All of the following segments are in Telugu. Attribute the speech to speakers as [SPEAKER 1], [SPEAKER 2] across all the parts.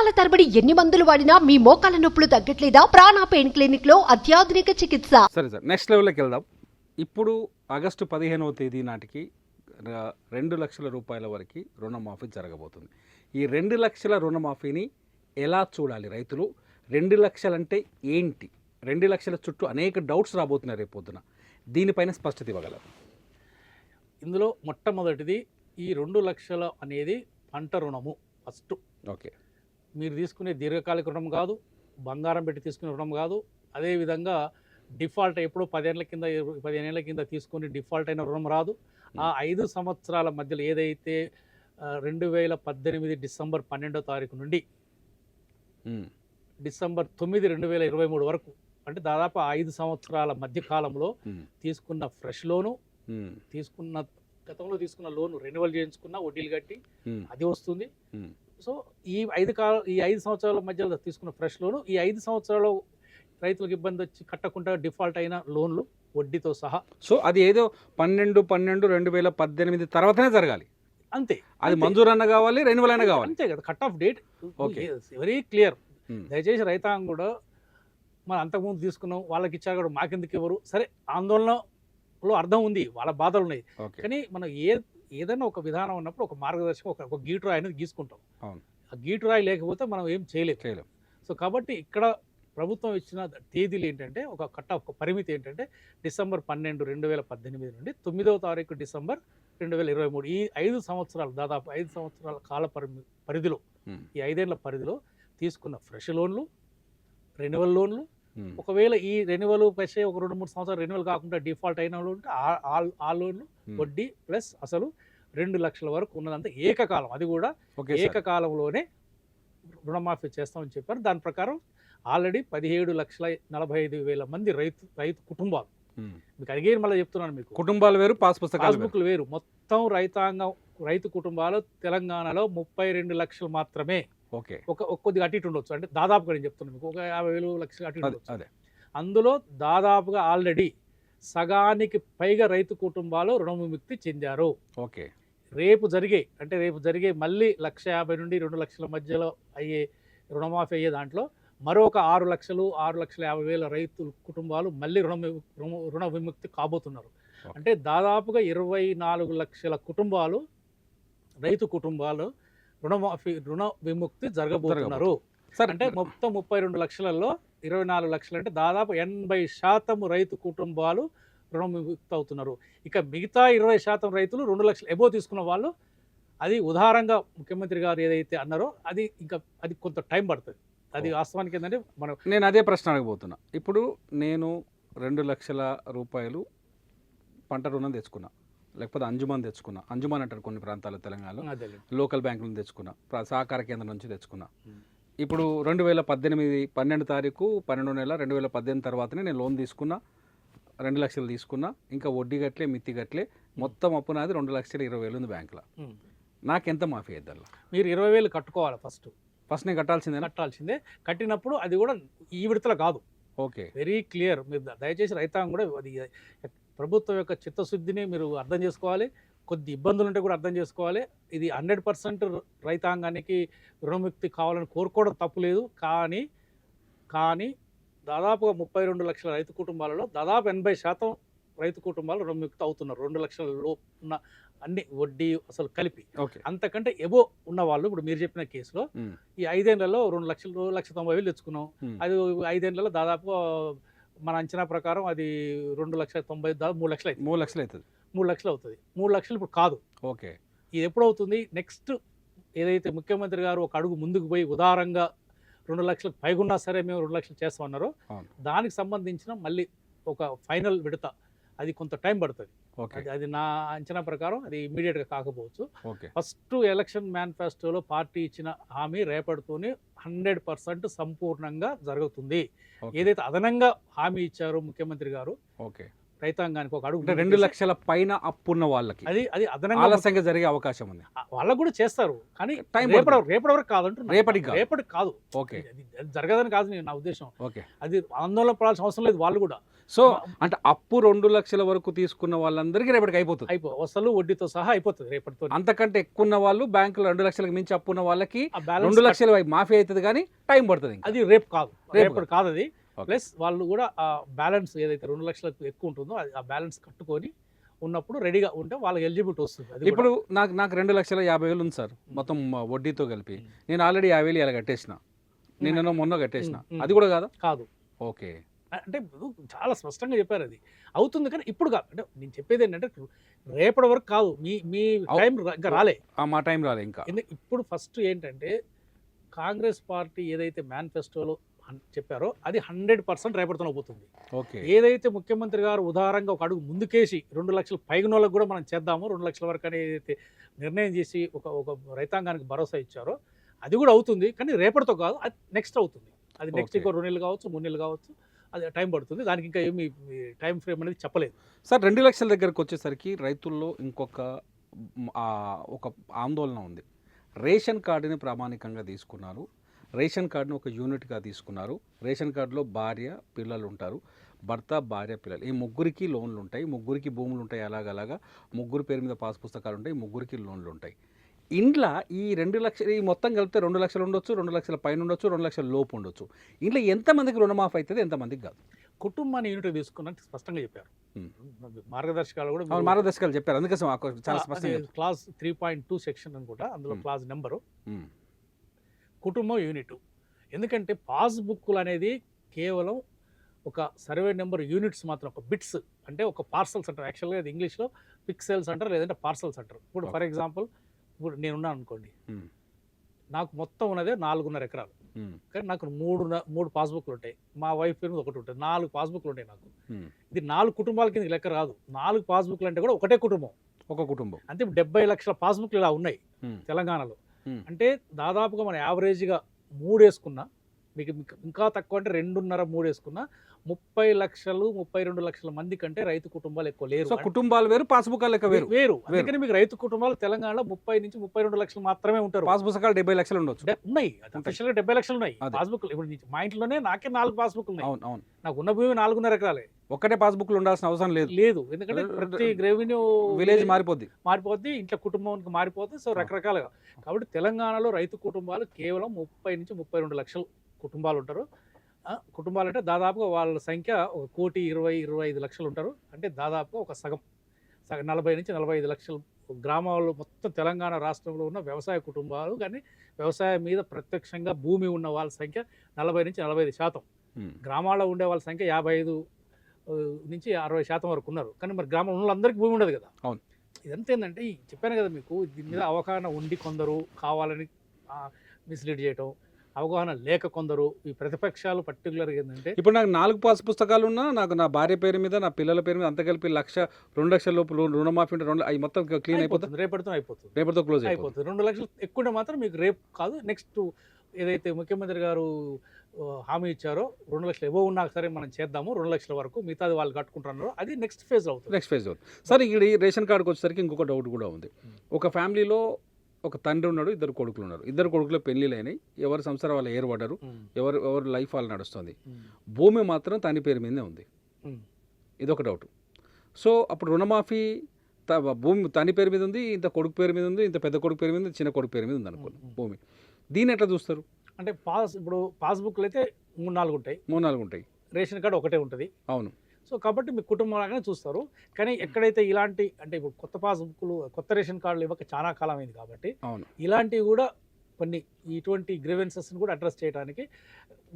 [SPEAKER 1] సంవత్సరాల తరబడి ఎన్ని మందులు వాడినా మీ మోకాల నొప్పులు తగ్గట్లేదా? ప్రాణ పెయిన్ క్లినిక్లో అత్యాధునిక చికిత్స.
[SPEAKER 2] సరే సార్ నెక్స్ట్ లెవెల్కి వెళ్దాం. ఇప్పుడు ఆగస్టు పదిహేనవ తేదీ నాటికి రెండు లక్షల రూపాయల వరకు రుణమాఫీ జరగబోతుంది. ఈ రెండు లక్షల రుణమాఫీని ఎలా చూడాలి రైతులు? రెండు లక్షలంటే ఏంటి? రెండు లక్షల చుట్టూ అనేక డౌట్స్ రాబోతున్నాయి రేపు పొద్దున. దీనిపైన స్పష్టత ఇవ్వగలరు.
[SPEAKER 3] ఇందులో మొట్టమొదటిది ఈ రెండు లక్షల అనేది పంట రుణము ఫస్ట్.
[SPEAKER 2] ఓకే.
[SPEAKER 3] మీరు తీసుకునే దీర్ఘకాలిక రుణం కాదు బంగారం పెట్టి తీసుకునే రుణం కాదు. అదేవిధంగా డిఫాల్ట్ ఎప్పుడో పదేళ్ళ కింద పదిహేనేళ్ళ కింద తీసుకుని డిఫాల్ట్ అయిన రుణం రాదు. ఆ ఐదు సంవత్సరాల మధ్యలో ఏదైతే రెండు వేల పద్దెనిమిది డిసెంబర్ పన్నెండో తారీఖు నుండి డిసెంబర్ తొమ్మిది రెండు వేల ఇరవై మూడు వరకు అంటే దాదాపు ఐదు సంవత్సరాల మధ్య కాలంలో తీసుకున్న ఫ్రెష్ లోను తీసుకున్న గతంలో తీసుకున్న లోన్ రెన్యువల్ చేయించుకున్న వడ్డీలు కట్టి అది వస్తుంది. సో ఈ ఐదు కాల ఈ ఐదు సంవత్సరాల మధ్యలో తీసుకున్న ఫ్రెష్ లోను ఈ ఐదు సంవత్సరాలు రైతులకు ఇబ్బంది వచ్చి కట్టకుండా డిఫాల్ట్ అయిన లోన్లు వడ్డీతో సహా.
[SPEAKER 2] సో అది ఏదో పన్నెండు పన్నెండు రెండు వేల పద్దెనిమిది తర్వాతనే జరగాలి.
[SPEAKER 3] అంతే.
[SPEAKER 2] అది
[SPEAKER 3] అంతే.
[SPEAKER 2] మంజూరు అన్న కావాలి రెన్యువల్ అయినా కావాలి.
[SPEAKER 3] అంతే కదా cut off date
[SPEAKER 2] Okay.
[SPEAKER 3] Very clear
[SPEAKER 2] um,
[SPEAKER 3] దయచేసి రైతాంగం కూడా మనం అంతకుముందు తీసుకున్నాం వాళ్ళకి ఇచ్చారు కూడా మాకెందుకు ఎవరు సరే ఆందోళనలో అర్థం ఉంది వాళ్ళ బాధలు ఉన్నాయి.
[SPEAKER 2] ఓకే.
[SPEAKER 3] కానీ మనం ఏ ఏదైనా ఒక విధానం ఉన్నప్పుడు ఒక మార్గదర్శకం ఒక ఒక గీటురాయి అనేది గీసుకుంటాం. ఆ గీటురాయి లేకపోతే మనం ఏం చేయలేము
[SPEAKER 2] చేయలేం.
[SPEAKER 3] సో కాబట్టి ఇక్కడ ప్రభుత్వం ఇచ్చిన తేదీలు ఏంటంటే ఒక కట్ ఆఫ్ ఒక పరిమితి ఏంటంటే డిసెంబర్ పన్నెండు రెండు వేల పద్దెనిమిది నుండి తొమ్మిదవ తారీఖు డిసెంబర్ రెండు వేల ఇరవై మూడు. ఈ ఐదు సంవత్సరాలు దాదాపు ఐదు సంవత్సరాల కాల పరిమి పరిధిలో ఈ ఐదేళ్ళ పరిధిలో తీసుకున్న ఫ్రెష్ లోన్లు రెన్యువల్ లోన్లు ఒకవేళ ఈ రెన్యువల్ పైసే ఒక రెండు మూడు సంవత్సరాలు రెన్యువల్ కాకుండా డిఫాల్ట్ అయిన వాళ్ళు ఉంటే ఆ- లోన్లు
[SPEAKER 2] ఉమ్.
[SPEAKER 3] వడ్డీ ప్లస్ అసలు రెండు లక్షల వరకు ఉన్నదంతా ఏకకాలం. అది కూడా ఏకకాలంలోనే రుణమాఫీ చేస్తామని చెప్పారు. దాని ప్రకారం ఆల్రెడీ పదిహేడు లక్షల నలభై ఐదు వేల మంది రైతు రైతు కుటుంబాలు.
[SPEAKER 2] ఉమ్.
[SPEAKER 3] మీకు అడిగేది మళ్ళీ చెప్తున్నాను మీకు.
[SPEAKER 2] కుటుంబాలు వేరు పాస్ పుస్తకాలు వేరు.
[SPEAKER 3] మొత్తం రైతాంగం రైతు కుటుంబాలు తెలంగాణలో ముప్పై రెండు లక్షలు మాత్రమే.
[SPEAKER 2] ఓకే.
[SPEAKER 3] ఒక కొద్దిగా అటు ఇటు ఉండొచ్చు. అంటే దాదాపుగా నేను చెప్తున్నాను మీకు ఒక యాభై వేలు లక్షలు అటు ఉండొచ్చు.
[SPEAKER 2] అదే.
[SPEAKER 3] అందులో దాదాపుగా ఆల్రెడీ సగానికి పైగా రైతు కుటుంబాలు రుణ విముక్తి చెందారు.
[SPEAKER 2] ఓకే.
[SPEAKER 3] రేపు జరిగే అంటే రేపు జరిగే మళ్ళీ లక్ష యాభై నుండి రెండు లక్షల మధ్యలో అయ్యే రుణమాఫీ అయ్యే దాంట్లో మరొక ఆరు లక్షలు ఆరు లక్షల యాభై వేల రైతు కుటుంబాలు మళ్ళీ రుణ రుణ- విముక్తి కాబోతున్నారు. అంటే దాదాపుగా ఇరవై నాలుగు లక్షల కుటుంబాలు రైతు కుటుంబాలు రుణమాఫీ రుణ విముక్తి జరగబోతున్నారు.
[SPEAKER 2] సార్.
[SPEAKER 3] అంటే మొత్తం ముప్పై రెండు లక్షలలో ఇరవై నాలుగు లక్షలు అంటే దాదాపు ఎనభై శాతం రైతు కుటుంబాలు రుణం విముక్తి అవుతున్నారు ఇక మిగతా ఇరవై శాతం రైతులు రెండు లక్షలు ఎబో తీసుకున్న వాళ్ళు అది ఉదారంగా ముఖ్యమంత్రి గారు ఏదైతే అన్నారో అది ఇంకా అది కొంత టైం పడుతుంది. అది వాస్తవానికి ఏంటంటే మనం
[SPEAKER 2] నేను అదే ప్రశ్న అడగబోతున్నా. ఇప్పుడు నేను రెండు లక్షల రూపాయలు పంట రుణం తెచ్చుకున్నా. లేకపోతే అంజుమాన్ తెచ్చుకున్నా. అంజుమాన్ అంటారు కొన్ని ప్రాంతాలు తెలంగాణలో. లోకల్ బ్యాంకుల నుంచి తెచ్చుకున్నా సహకార కేంద్రం నుంచి తెచ్చుకున్నా. ఇప్పుడు రెండు వేల పద్దెనిమిది పన్నెండు తారీఖు పన్నెండు నెల రెండు వేల పద్దెనిమిది తర్వాతనే నేను లోన్ తీసుకున్నా. రెండు లక్షలు తీసుకున్నా. ఇంకా వడ్డీ గట్లే మిత్తి గట్లే మొత్తం అప్పు నాది రెండు లక్షల ఇరవై వేలు ఉంది బ్యాంకులో.
[SPEAKER 3] ఉమ్.
[SPEAKER 2] నాకెంత మాఫీ అవుతుంది
[SPEAKER 3] మీరు ఇరవై వేలు కట్టుకోవాలి ఫస్ట్?
[SPEAKER 2] ఫస్ట్ నేను కట్టాల్సిందేనా?
[SPEAKER 3] కట్టాల్సిందే. కట్టినప్పుడు అది కూడా ఈ విడతల కాదు.
[SPEAKER 2] ఓకే.
[SPEAKER 3] Very clear. మీరు దయచేసి రైతాంగం కూడా అది ప్రభుత్వం యొక్క చిత్తశుద్ధిని మీరు అర్థం చేసుకోవాలి. కొద్ది ఇబ్బందులు ఉంటే కూడా అర్థం చేసుకోవాలి. ఇది హండ్రెడ్ పర్సెంట్ రైతాంగానికి రుణముక్తి కావాలని కోరుకోవడం తప్పులేదు కానీ కానీ దాదాపుగా ముప్పై రెండు లక్షల రైతు కుటుంబాలలో దాదాపు ఎనభై శాతం రైతు కుటుంబాలు రుణముక్తి అవుతున్నారు. రెండు లక్షల లోపు ఉన్న అన్ని వడ్డీ అసలు కలిపి.
[SPEAKER 2] ఓకే.
[SPEAKER 3] అంతకంటే ఎబో ఉన్న వాళ్ళు ఇప్పుడు మీరు చెప్పిన కేసులో. ఈ ఐదేళ్ళలో రెండు లక్షలు రెండు లక్షల తొంభై వేలు తెచ్చుకున్నాం. అది ఐదేళ్ళలో దాదాపు మన అంచనా ప్రకారం అది రెండు లక్షల తొంభై మూడు లక్షలు అవుతుంది.
[SPEAKER 2] మూడు లక్షలు అవుతుంది.
[SPEAKER 3] మూడు లక్షలు అవుతుంది. మూడు లక్షలు ఇప్పుడు కాదు.
[SPEAKER 2] ఓకే.
[SPEAKER 3] ఇది ఎప్పుడు అవుతుంది? నెక్స్ట్ ఏదైతే ముఖ్యమంత్రి గారు ఒక అడుగు ముందుకు పోయి ఉదారంగా రెండు లక్షలకు పైగున్నా సరే మేము రెండు లక్షలు చేస్తామన్నారో. దానికి సంబంధించిన మళ్ళీ ఒక ఫైనల్ విడత అది కొంత టైం పడుతుంది. అది నా అంచనా ప్రకారం అది ఇమీడియట్గా కాకపోవచ్చు. ఫస్ట్ ఎలక్షన్ మేనిఫెస్టోలో పార్టీ ఇచ్చిన హామీ రేపటితోనే హండ్రెడ్ పర్సెంట్ సంపూర్ణంగా జరుగుతుంది. ఏదైతే అదనంగా హామీ ఇచ్చారో ముఖ్యమంత్రి గారు
[SPEAKER 2] ఓకే.
[SPEAKER 3] రైతాంగానికి ఒక అడుగు
[SPEAKER 2] అంటే రెండు లక్షల పైన అప్పున్న వాళ్ళకి
[SPEAKER 3] అది అది అదనంగా
[SPEAKER 2] ఆలస్యంగా జరిగే అవకాశం ఉంది.
[SPEAKER 3] వాళ్ళకు కూడా చేస్తారు. కానీ
[SPEAKER 2] Time
[SPEAKER 3] రేపటి రేపటి వరకు కాదు అంటున్నా.
[SPEAKER 2] రేపటికి కాదు.
[SPEAKER 3] రేపటికి కాదు.
[SPEAKER 2] ఓకే.
[SPEAKER 3] జరగదని కాదు నా ఉద్దేశం.
[SPEAKER 2] ఓకే.
[SPEAKER 3] అది ఆందోళన పడాల్సిన అవసరం లేదు వాళ్ళు కూడా.
[SPEAKER 2] సో అంటే అప్పు రెండు లక్షల వరకు తీసుకున్న వాళ్ళందరికీ రేపటికి అయిపోతుంది.
[SPEAKER 3] అయిపో అసలు వడ్డీతో సహా అయిపోతుంది రేపటితో
[SPEAKER 2] అంతకంటే ఎక్కువ ఉన్న వాళ్ళు బ్యాంకులో రెండు లక్షలకు మించి అప్పు ఉన్న వాళ్ళకి రెండు లక్షలు మాఫీ అవుతుంది కానీ టైం పడుతుంది
[SPEAKER 3] అది రేపు కాదు.
[SPEAKER 2] రేపు
[SPEAKER 3] రేపటి కాదు అది. ప్లస్ వాళ్ళు కూడా ఆ బ్యాలెన్స్ ఏదైతే రెండు లక్షలకు ఎక్కువ ఉంటుందో అది ఆ బ్యాలెన్స్ కట్టుకొని ఉన్నప్పుడు రెడీగా ఉంటే వాళ్ళకి ఎలిజిబిలిటీ వస్తుంది.
[SPEAKER 2] ఇప్పుడు నాకు నాకు రెండు లక్షల యాభై వేలు ఉంది సార్ మొత్తం వడ్డీతో కలిపి. నేను ఆల్రెడీ యాభై వేలు ఇలా కట్టేసిన. నిన్న మొన్న కట్టేసిన. అది కూడా కాదా?
[SPEAKER 3] కాదు.
[SPEAKER 2] ఓకే.
[SPEAKER 3] అంటే చాలా స్పష్టంగా చెప్పారు అది. అవుతుంది కానీ ఇప్పుడు కాదు. అంటే నేను చెప్పేది ఏంటంటే రేపటి వరకు కాదు. మీ మీ టైం ఇంకా రాలే.
[SPEAKER 2] మా టైం రాలే ఇంకా.
[SPEAKER 3] ఇప్పుడు ఫస్ట్ ఏంటంటే కాంగ్రెస్ పార్టీ ఏదైతే మేనిఫెస్టోలో చెప్పారో అది హండ్రెడ్ పర్సెంట్ రేపటితో పోతుంది.
[SPEAKER 2] ఓకే.
[SPEAKER 3] ఏదైతే ముఖ్యమంత్రి గారు ఉదారంగా ఒక అడుగు ముందుకేసి రెండు లక్షల పైన వాళ్ళకి కూడా మనం చేద్దాము రెండు లక్షల వరకు అని ఏదైతే నిర్ణయం చేసి ఒక ఒక రైతాంగానికి భరోసా ఇచ్చారో అది కూడా అవుతుంది. కానీ రేపటితో కాదు అది నెక్స్ట్ అవుతుంది. అది నెక్స్ట్. ఇంకో రెండు నెలలు కావచ్చు మూడు నెలలు కావచ్చు అది టైం పడుతుంది. దానికి ఇంకా ఏమి టైం ఫ్రేమ్ అనేది చెప్పలేదు.
[SPEAKER 2] సార్ రెండు లక్షల దగ్గరకు వచ్చేసరికి రైతుల్లో ఇంకొక ఒక ఆందోళన ఉంది. రేషన్ కార్డుని ప్రామాణికంగా తీసుకున్నారు. రేషన్ కార్డుని ఒక యూనిట్గా తీసుకున్నారు. రేషన్ కార్డులో భార్య పిల్లలు ఉంటారు భర్త భార్య పిల్లలు. ఈ ముగ్గురికి లోన్లు ఉంటాయి ముగ్గురికి భూములు ఉంటాయి అలాగలాగా. ముగ్గురు పేరు మీద పాస్ పుస్తకాలు ఉంటాయి ముగ్గురికి లోన్లు ఉంటాయి ఇంట్లో ఈ రెండు లక్షలు ఈ మొత్తం కలిపితే రెండు లక్షలు ఉండొచ్చు రెండు లక్షల పైన ఉండొచ్చు రెండు లక్షల లోపు ఉండొచ్చు. ఇంట్లో ఎంతమందికి రుణమాఫీ అవుతుంది ఎంతమందికి కాదు.
[SPEAKER 3] కుటుంబాన్ని యూనిట్ తీసుకున్నట్టు స్పష్టంగా చెప్పారు. మార్గదర్శకాలు కూడా
[SPEAKER 2] మార్గదర్శకాలు చెప్పారు. అందుకోసం చాలా స్పష్టంగా
[SPEAKER 3] clause three point two section అనుకుంటా. అందులో. Clause number. కుటుంబం యూనిట్. ఎందుకంటే పాస్బుక్లు అనేది కేవలం ఒక సర్వే నెంబర్ యూనిట్స్ మాత్రం ఒక బిట్స్ అంటే ఒక పార్సల్స్ అంటారు యాక్చువల్గా అది ఇంగ్లీష్లో పిక్సెల్స్ అంటారు లేదంటే పార్సల్స్ అంటారు ఇప్పుడు ఫర్ ఎగ్జాంపుల్ ఇప్పుడు నేనున్నాను అనుకోండి. నాకు మొత్తం ఉన్నదే నాలుగున్నర ఎకరాలు. కానీ నాకు మూడు మూడు పాస్బుక్లు ఉంటాయి. మా వైఫ్ పేరు ఒకటి ఉంటుంది. నాలుగు పాస్బుక్లు ఉంటాయి నాకు. ఇది నాలుగు కుటుంబాల కింద లెక్క రాదు. నాలుగు పాస్బుక్లు అంటే కూడా ఒకటే కుటుంబం.
[SPEAKER 2] ఒక కుటుంబం.
[SPEAKER 3] అంటే ఇప్పుడు డెబ్బై లక్షల పాస్బుక్లు ఇలా ఉన్నాయి తెలంగాణలో.
[SPEAKER 2] Hmm.
[SPEAKER 3] అంటే దాదాపుగా మన యావరేజ్గా మూడు వేసుకున్నా మీకు ఇంక- తక్కువ అంటే రెండున్నర మూడు వేసుకున్నా ముప్పై లక్షలు ముప్పై రెండు లక్షల మంది కంటే రైతు కుటుంబాలు ఎక్కువ లేరు
[SPEAKER 2] కుటుంబాలు వేరు పాస్బుక్ లెక్క వేరు.
[SPEAKER 3] వేరు. అందుకని మీకు రైతు కుటుంబాలు తెలంగాణలో ముప్పై నుంచి ముప్పై రెండు లక్షలు మాత్రమే ఉంటారు.
[SPEAKER 2] పాస్ పుస్తకాలు డెబ్బై లక్షలు ఉండొచ్చు.
[SPEAKER 3] ఉన్నాయి. అఫీషియల్గా డెబ్బై లక్షలు ఉన్నాయి. పాస్బుక్ ఇప్పుడు మా ఇంట్లోనే నాకే నాలుగు పాస్బుక్ ఉన్నాయి.
[SPEAKER 2] అవును అవును.
[SPEAKER 3] నాకు ఉన్న భూమి నాలుగున్నర ఎకరాలే.
[SPEAKER 2] ఒక్కటే పాస్బుక్లు ఉండాల్సిన అవసరం లేదు.
[SPEAKER 3] లేదు. ఎందుకంటే ప్రతి రెవెన్యూ
[SPEAKER 2] విలేజ్ మారిపోద్ది.
[SPEAKER 3] మారిపోద్ది ఇంట్లో కుటుంబానికి మారిపోద్ది. సో రకరకాలుగా. కాబట్టి తెలంగాణలో రైతు కుటుంబాలు కేవలం ముప్పై నుంచి ముప్పై రెండు లక్షలు. కుటుంబాలు ఉంటారు కుటుంబాలు అంటే దాదాపుగా వాళ్ళ సంఖ్య ఒక కోటి ఇరవై ఇరవై ఐదు లక్షలు ఉంటారు. అంటే దాదాపుగా ఒక సగం. సగం నలభై నుంచి నలభై ఐదు లక్షలు గ్రామాల్లో మొత్తం తెలంగాణ రాష్ట్రంలో ఉన్న వ్యవసాయ కుటుంబాలు కానీ వ్యవసాయం మీద ప్రత్యక్షంగా భూమి ఉన్న వాళ్ళ సంఖ్య నలభై నుంచి నలభై ఐదు శాతం. గ్రామాల్లో ఉండే వాళ్ళ సంఖ్య యాభై ఐదు నుంచి అరవై శాతం వరకు ఉన్నారు. కానీ మరి గ్రామంలో ఉన్న వాళ్ళందరికీ భూమి ఉండదు కదా.
[SPEAKER 2] అవును.
[SPEAKER 3] ఇదంతా ఏంటంటే చెప్పాను కదా మీకు దీని మీద అవగాహన ఉండి కొందరు కావాలని మిస్లీడ్ చేయటం అవగాహన లేక కొందరు ఈ ప్రతిపక్షాలు పర్టికులర్గా ఏంటంటే
[SPEAKER 2] ఇప్పుడు నాకు నాలుగు పాస్ పుస్తకాలు ఉన్నా నాకు నా భార్య పేరు మీద నా పిల్లల పేరు మీద అంత కలిపి లక్ష రెండు లక్షల లోపు రు- రుణమాఫీ ఉంటే రెండు అవి మొత్తం క్లీన్ అయిపోతుంది.
[SPEAKER 3] రేపటితో అయిపోతుంది.
[SPEAKER 2] రేపటితో క్లోజ్ అయిపోతుంది.
[SPEAKER 3] రెండు లక్షలు ఎక్కువ మాత్రం మీకు రేపు కాదు నెక్స్ట్ ఏదైతే ముఖ్యమంత్రి గారు హామీ ఇచ్చారో రెండు లక్షలు ఎవో ఉన్నా సరే మనం చేద్దాము రెండు లక్షల వరకు మిగతాది వాళ్ళు కట్టుకుంటున్నారో అది నెక్స్ట్ ఫేజ్ అవుతుంది.
[SPEAKER 2] నెక్స్ట్ ఫేజ్ అవుతుంది. సార్ ఇక్కడ ఈ రేషన్ కార్డుకి వచ్చేసరికి ఇంకొక డౌట్ కూడా ఉంది. ఒక ఫ్యామిలీలో ఒక తండ్రి ఉన్నాడు ఇద్దరు కొడుకులు ఉన్నారు. ఇద్దరు కొడుకులు అయినాయి ఎవరి సంసారం వాళ్ళు ఏర్పడ్డారు ఎవరు ఎవరు లైఫ్ వాళ్ళు నడుస్తుంది. భూమి మాత్రం తని పేరు మీదే ఉంది. ఇదొక డౌట్. సో అప్పుడు రుణమాఫీ త- భూమి తని పేరు మీద ఉంది ఇంత కొడుకు పేరు మీద ఉంది ఇంత పెద్ద కొడుకు పేరు మీద ఉంది చిన్న కొడుకు పేరు మీద ఉంది అనుకోండి. భూమి. దీన్ని ఎట్లా చూస్తారు?
[SPEAKER 3] అంటే పాస్ ఇప్పుడు పాస్బుక్లు అయితే మూడు నాలుగు ఉంటాయి.
[SPEAKER 2] మూడు నాలుగు ఉంటాయి.
[SPEAKER 3] రేషన్ కార్డు ఒకటే ఉంటుంది.
[SPEAKER 2] అవును.
[SPEAKER 3] సో కాబట్టి మీ కుటుంబంలాగానే చూస్తారు. కానీ ఎక్కడైతే ఇలాంటి అంటే ఇప్పుడు కొత్త పాస్బుక్లు కొత్త రేషన్ కార్డులు ఇవ్వక చాలా కాలం అయింది కాబట్టి ఇలాంటివి కూడా కొన్ని ఇటువంటి గ్రీవెన్సెస్ని కూడా అడ్రస్ చేయడానికి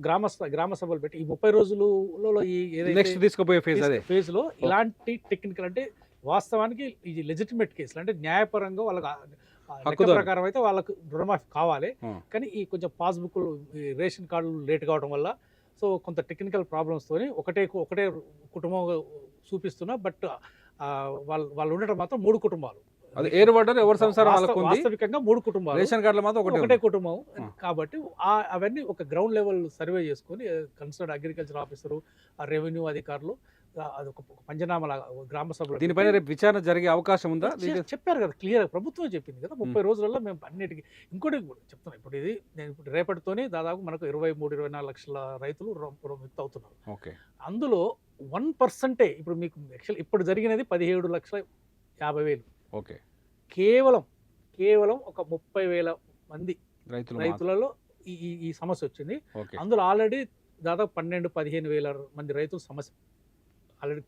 [SPEAKER 3] గ్రామ గ్రామ సభలు పెట్టి ఈ ముప్పై రోజులలో ఈ
[SPEAKER 2] నెక్స్ట్ తీసుకుపోయే ఫేజ్ అదే.
[SPEAKER 3] ఫేజ్లో ఇలాంటి టెక్నికల్ అంటే వాస్తవానికి ఇది లెజిటిమేట్ కేసులు అంటే న్యాయపరంగా వాళ్ళకి. ప్రకారం అయితే వాళ్ళకు రుణమాఫీ కావాలి. కానీ ఈ కొంచెం పాస్బుక్లు ఈ రేషన్ కార్డులు లేట్ కావడం వల్ల సో కొంత టెక్నికల్ ప్రాబ్లమ్స్తోని ఒకటే ఒకటే కుటుంబం చూపిస్తున్నా బట్ వాళ్ళు వాళ్ళు ఉండటం మాత్రం మూడు కుటుంబాలు
[SPEAKER 2] అది ఏర్పడ్డారు ఎవరి సంసారం
[SPEAKER 3] వాస్తవికంగా మూడు కుటుంబాలు
[SPEAKER 2] రేషన్ కార్డులో మాత్రం ఒకటే.
[SPEAKER 3] కుటుంబం. కాబట్టి అవన్నీ ఒక గ్రౌండ్ లెవెల్ సర్వే చేసుకొని కన్సర్న్ అగ్రికల్చర్ ఆఫీసరు రెవెన్యూ అధికారులు అది ఒక పంచనామా గ్రామ సభలో
[SPEAKER 2] దీనిపైన రేపు విచారణ జరిగే అవకాశం ఉందా?
[SPEAKER 3] చెప్పారు కదా క్లియర్ ప్రభుత్వం చెప్పింది కదా ముప్పై రోజులలో మేము అన్నిటికీ ఇంకోటి కూడా చెప్తున్నాను ఇప్పుడు ఇది నేను ఇప్పుడు రేపటితోనే దాదాపు మనకు ఇరవై మూడు ఇరవై నాలుగు లక్షల రైతులు రుణ- రుణముక్తి అవుతున్నారు.
[SPEAKER 2] ఓకే.
[SPEAKER 3] అందులో వన్ పర్సెంటే ఇప్పుడు మీకు యాక్చువల్ ఇప్పుడు జరిగినది పదిహేడు లక్షల యాభై వేలు.
[SPEAKER 2] ఓకే.
[SPEAKER 3] కేవలం కేవలం ఒక ముప్పై వేల మంది. రైతులలో ఈ ఈ- సమస్య వచ్చింది. అందులో ఆల్రెడీ దాదాపు పన్నెండు పదిహేను వేల మంది రైతులు సమస్య. ఆల్రెడీ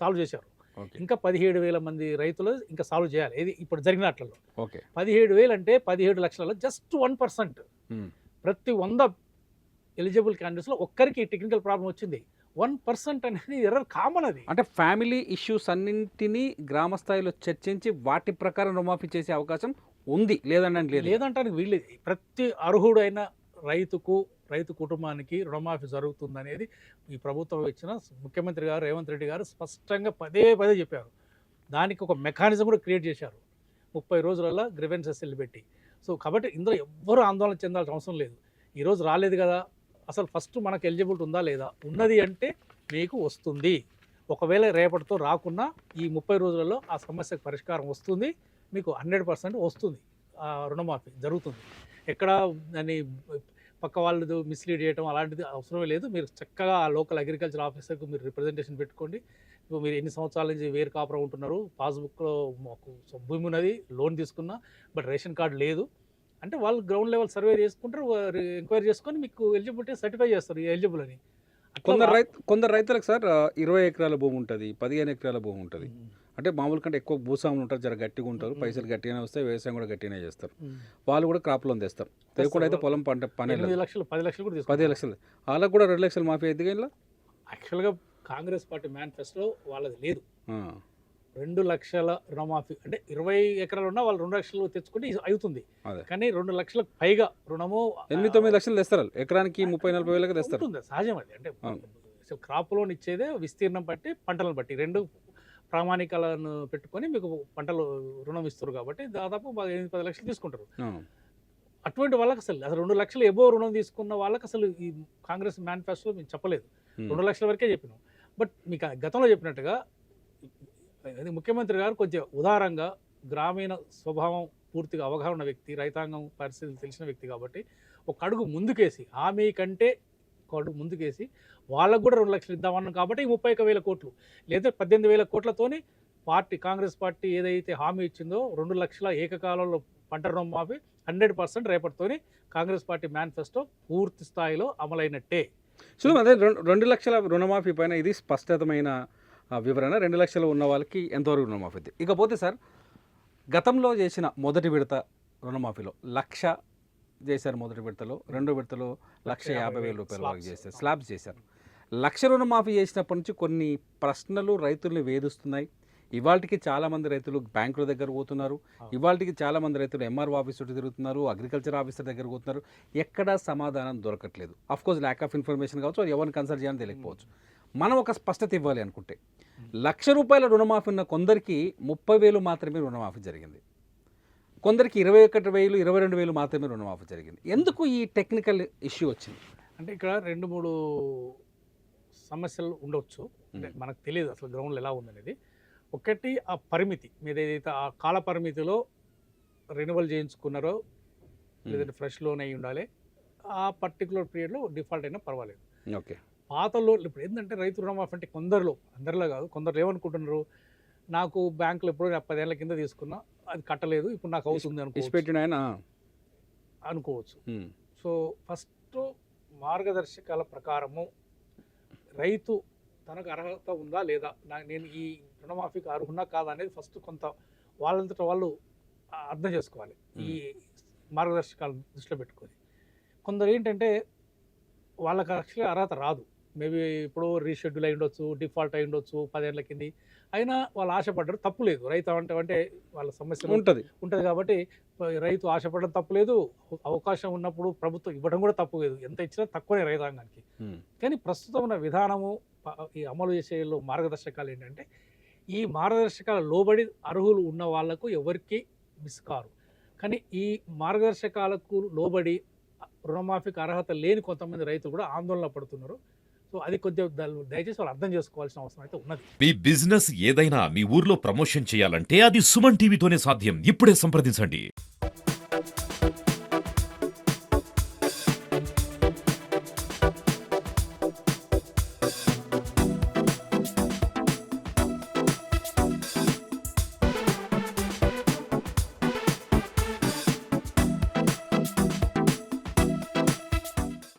[SPEAKER 3] సాల్వ్ చేశారు. ఇంకా పదిహేడు వేల మంది రైతులు ఇంకా సాల్వ్ చేయాలి. ఇది ఇప్పుడు జరిగినట్లలో
[SPEAKER 2] ఓకే.
[SPEAKER 3] పదిహేడు వేలు అంటే పదిహేడు లక్షలలో జస్ట్ వన్ పర్సెంట్. ప్రతి వంద ఎలిజిబుల్ క్యాండిడేట్స్లో ఒక్కరికి టెక్నికల్ ప్రాబ్లం వచ్చింది. వన్ పర్సెంట్ అనేది ఎర్రర్ కామన్ అది.
[SPEAKER 2] అంటే ఫ్యామిలీ ఇష్యూస్ అన్నింటినీ గ్రామ స్థాయిలో చర్చించి వాటి ప్రకారం రుణమాఫీ చేసే అవకాశం ఉంది. లేదండి లేదు.
[SPEAKER 3] లేదంటానికి వీళ్ళేది ప్రతి అర్హుడైన రైతుకు రైతు కుటుంబానికి రుణమాఫీ జరుగుతుందనేది ఈ ప్రభుత్వం ఇచ్చిన ముఖ్యమంత్రి గారు రేవంత్ రెడ్డి గారు స్పష్టంగా పదే పదే చెప్పారు. దానికి ఒక మెకానిజం కూడా క్రియేట్ చేశారు. ముప్పై రోజులలో గ్రివెన్సెస్ పెట్టి సో కాబట్టి ఇందులో ఎవ్వరూ ఆందోళన చెందాల్సిన అవసరం లేదు. ఈరోజు రాలేదు కదా. అసలు ఫస్ట్ మనకు ఎలిజిబిలిటీ ఉందా లేదా? ఉన్నది అంటే మీకు వస్తుంది. ఒకవేళ రేపటితో రాకున్నా ఈ ముప్పై రోజులలో ఆ సమస్యకు పరిష్కారం వస్తుంది. మీకు హండ్రెడ్ పర్సెంట్ వస్తుంది. ఆ రుణమాఫీ జరుగుతుంది. ఎక్కడ దాన్ని పక్క వాళ్ళు మిస్లీడ్ చేయడం అలాంటిది అవసరమే లేదు. మీరు చక్కగా ఆ లోకల్ అగ్రికల్చర్ ఆఫీసర్కు మీరు రిప్రజెంటేషన్ పెట్టుకోండి. ఇప్పుడు మీరు ఎన్ని సంవత్సరాల నుంచి వేరు కాపురం ఉంటున్నారు? పాస్బుక్లో మాకు భూమి ఉన్నది లోన్ తీసుకున్నా బట్ రేషన్ కార్డు లేదు. అంటే వాళ్ళు గ్రౌండ్ లెవెల్ సర్వే చేసుకుంటారు ఎంక్వైరీ చేసుకొని మీకు ఎలిజిబిలిటీ సర్టిఫై చేస్తారు ఎలిజిబుల్ అని.
[SPEAKER 2] కొందరు రైతు కొందరు రైతులకు సార్ ఇరవై ఎకరాల భూమి ఉంటుంది పదిహేను ఎకరాల భూమి ఉంటుంది. అంటే మామూలు కంటే ఎక్కువ భూస్వాములు ఉంటారు జర గట్టిగా ఉంటారు. పైసలు గట్టిగానే వస్తాయి వ్యవసాయం కూడా గట్టిగానే చేస్తారు. వాళ్ళు కూడా క్రాప్ లోన్ తెస్తారు. తెలియకుండా అయితే పొలం పంట పని
[SPEAKER 3] లక్షలు పది లక్షలు కూడా
[SPEAKER 2] పది లక్షలు. వాళ్ళకు కూడా రెండు లక్షలు మాఫీ అయితే ఇలా
[SPEAKER 3] యాక్చువల్గా కాంగ్రెస్ పార్టీ మేనిఫెస్టో వాళ్ళది లేదు. రెండు లక్షల రుణమాఫీ అంటే ఇరవై ఎకరాలు ఉన్నా వాళ్ళు రెండు లక్షలు తెచ్చుకుంటే అవుతుంది. కానీ రెండు లక్షలకు పైగా రుణము
[SPEAKER 2] ఎనిమిది తొమ్మిది లక్షలు తెస్తారు. ఎకరానికి ముప్పై నలభై వేలకు తెస్తారు.
[SPEAKER 3] సహజం అది. అంటే క్రాప్ లోన్ ఇచ్చేదే విస్తీర్ణం బట్టి పంటలను బట్టి. రెండు ప్రామాణికాలను పెట్టుకొని మీకు పంటలు రుణం ఇస్తారు కాబట్టి దాదాపు ఎనిమిది పది లక్షలు తీసుకుంటారు. అటువంటి వాళ్ళకి అసలు అసలు రెండు లక్షలు ఎబో రుణం తీసుకున్న వాళ్ళకి అసలు ఈ కాంగ్రెస్ మేనిఫెస్టో మేము చెప్పలేదు. రెండు లక్షల వరకే చెప్పినాం. బట్ మీకు గతంలో చెప్పినట్టుగా అది ముఖ్యమంత్రి గారు కొంచెం ఉదారంగా గ్రామీణ స్వభావం పూర్తిగా అవగాహన ఉన్న వ్యక్తి రైతాంగం పరిస్థితులు తెలిసిన వ్యక్తి కాబట్టి ఒక అడుగు ముందుకేసి హామీ కంటే ఒక ముందుకేసి వాళ్ళకు కూడా రెండు లక్షలు ఇద్దామన్నాం కాబట్టి ముప్పై ఒక వేల కోట్లు లేదా పద్దెనిమిది వేల కోట్లతోని పార్టీ కాంగ్రెస్ పార్టీ ఏదైతే హామీ ఇచ్చిందో రెండు లక్షల ఏకకాలంలో పంట రుణం మాఫీ హండ్రెడ్ పర్సెంట్ రేపటితోని కాంగ్రెస్ పార్టీ మేనిఫెస్టో పూర్తి స్థాయిలో అమలైనట్టే.
[SPEAKER 2] సో అదే రెండు లక్షల రుణమాఫీ పైన ఇది స్పష్టతమైన వివరణ. రెండు లక్షలు ఉన్న వాళ్ళకి ఎంతవరకు రుణమాఫీ ఇకపోతే సార్ గతంలో చేసిన మొదటి విడత రుణమాఫీలో లక్ష చేశారు మొదటి విడతలో. రెండో విడతలో లక్ష యాభై వేల రూపాయల వరకు. చేశారు. స్లాబ్స్ చేశారు. లక్ష రుణమాఫీ చేసినప్పటి నుంచి కొన్ని ప్రశ్నలు రైతుల్ని వేధిస్తున్నాయి. ఇవాళకి చాలామంది రైతులు బ్యాంకుల దగ్గర పోతున్నారు. ఇవాళకి చాలామంది రైతులు ఎంఆర్ఓ ఆఫీస్ చుట్టూ తిరుగుతున్నారు. అగ్రికల్చర్ ఆఫీసర్ దగ్గర పోతున్నారు. ఎక్కడా సమాధానం దొరకట్లేదు. Of course lack of information కావచ్చు అది ఎవరిని కన్సల్ట్ చేయాలని తెలియకపోవచ్చు. మనం ఒక స్పష్టత ఇవ్వాలి అనుకుంటే లక్ష రూపాయల రుణమాఫీ ఉన్న కొందరికి ముప్పై వేలు మాత్రమే రుణమాఫీ జరిగింది. కొందరికి ఇరవై ఒకటి వేలు ఇరవై రెండు వేలు మాత్రమే రుణమాఫీ జరిగింది. ఎందుకు ఈ టెక్నికల్ ఇష్యూ వచ్చింది?
[SPEAKER 3] అంటే ఇక్కడ రెండు మూడు సమస్యలు ఉండొచ్చు. అంటే. మనకు తెలియదు అసలు గ్రౌండ్లో ఎలా ఉందనేది. ఒకటి ఆ పరిమితి మీరు ఏదైతే ఆ కాల పరిమితిలో రెన్యువల్ చేయించుకున్నారో లేదంటే ఫ్రెష్ లోన్ అయి ఉండాలి ఆ పర్టికులర్ పీరియడ్లో డిఫాల్ట్ అయినా పర్వాలేదు.
[SPEAKER 2] ఓకే.
[SPEAKER 3] పాత లోన్ ఇప్పుడు ఏంటంటే రైతు రుణమాఫీ అంటే కొందరిలో అందరిలో కాదు కొందరు ఏమనుకుంటున్నారు? నాకు బ్యాంకులో ఎప్పుడో పదేళ్ళ కింద తీసుకున్నా. అది కట్టలేదు. ఇప్పుడు నాకు అవుతుంది
[SPEAKER 2] ఇచ్చి
[SPEAKER 3] అనుకోవచ్చు.
[SPEAKER 2] పెట్టిన ఆయన?
[SPEAKER 3] అనుకోవచ్చు. సో ఫస్ట్ మార్గదర్శకాల ప్రకారము రైతు తనకు అర్హత ఉందా లేదా? నా నేను ఈ రుణమాఫీకి అర్హున్నా కాదా అనేది ఫస్ట్ కొంత వాళ్ళంతట వాళ్ళు అర్థం చేసుకోవాలి. ఈ మార్గదర్శకాలు దృష్టిలో పెట్టుకొని. కొందరు ఏంటంటే వాళ్ళకి అర్హత రాదు. మేబీ ఇప్పుడు రీషెడ్యూల్ అయి ఉండొచ్చు డిఫాల్ట్ అయి ఉండొచ్చు పదేళ్ళ కింది. అయినా వాళ్ళు ఆశపడ్డారు తప్పు లేదు. రైతు అంటే అంటే వాళ్ళ సమస్యలు
[SPEAKER 2] ఉంటది.
[SPEAKER 3] ఉంటుంది కాబట్టి రైతు ఆశపడడం తప్పులేదు అవకాశం ఉన్నప్పుడు ప్రభుత్వం ఇవ్వడం కూడా తప్పు లేదు. ఎంత ఇచ్చినా తక్కువనే రైతాంగానికి కానీ ప్రస్తుతం ఉన్న విధానము ఈ అమలు చేసేలో మార్గదర్శకాలు ఏంటంటే ఈ మార్గదర్శకాల లోబడి అర్హులు ఉన్న వాళ్ళకు ఎవరికి మిస్ కారు. కానీ ఈ మార్గదర్శకాలకు లోబడి రుణమాఫీకి అర్హత లేని కొంతమంది రైతులు కూడా ఆందోళన పడుతున్నారు. సో అది కొద్దిగా దయచేసి వాళ్ళు అర్థం చేసుకోవాల్సిన అవసరం అయితే ఉన్నది.
[SPEAKER 4] మీ బిజినెస్ ఏదైనా మీ ఊర్లో ప్రమోషన్ చేయాలంటే అది సుమన్ టీవీతోనే సాధ్యం. ఇప్పుడే సంప్రదించండి.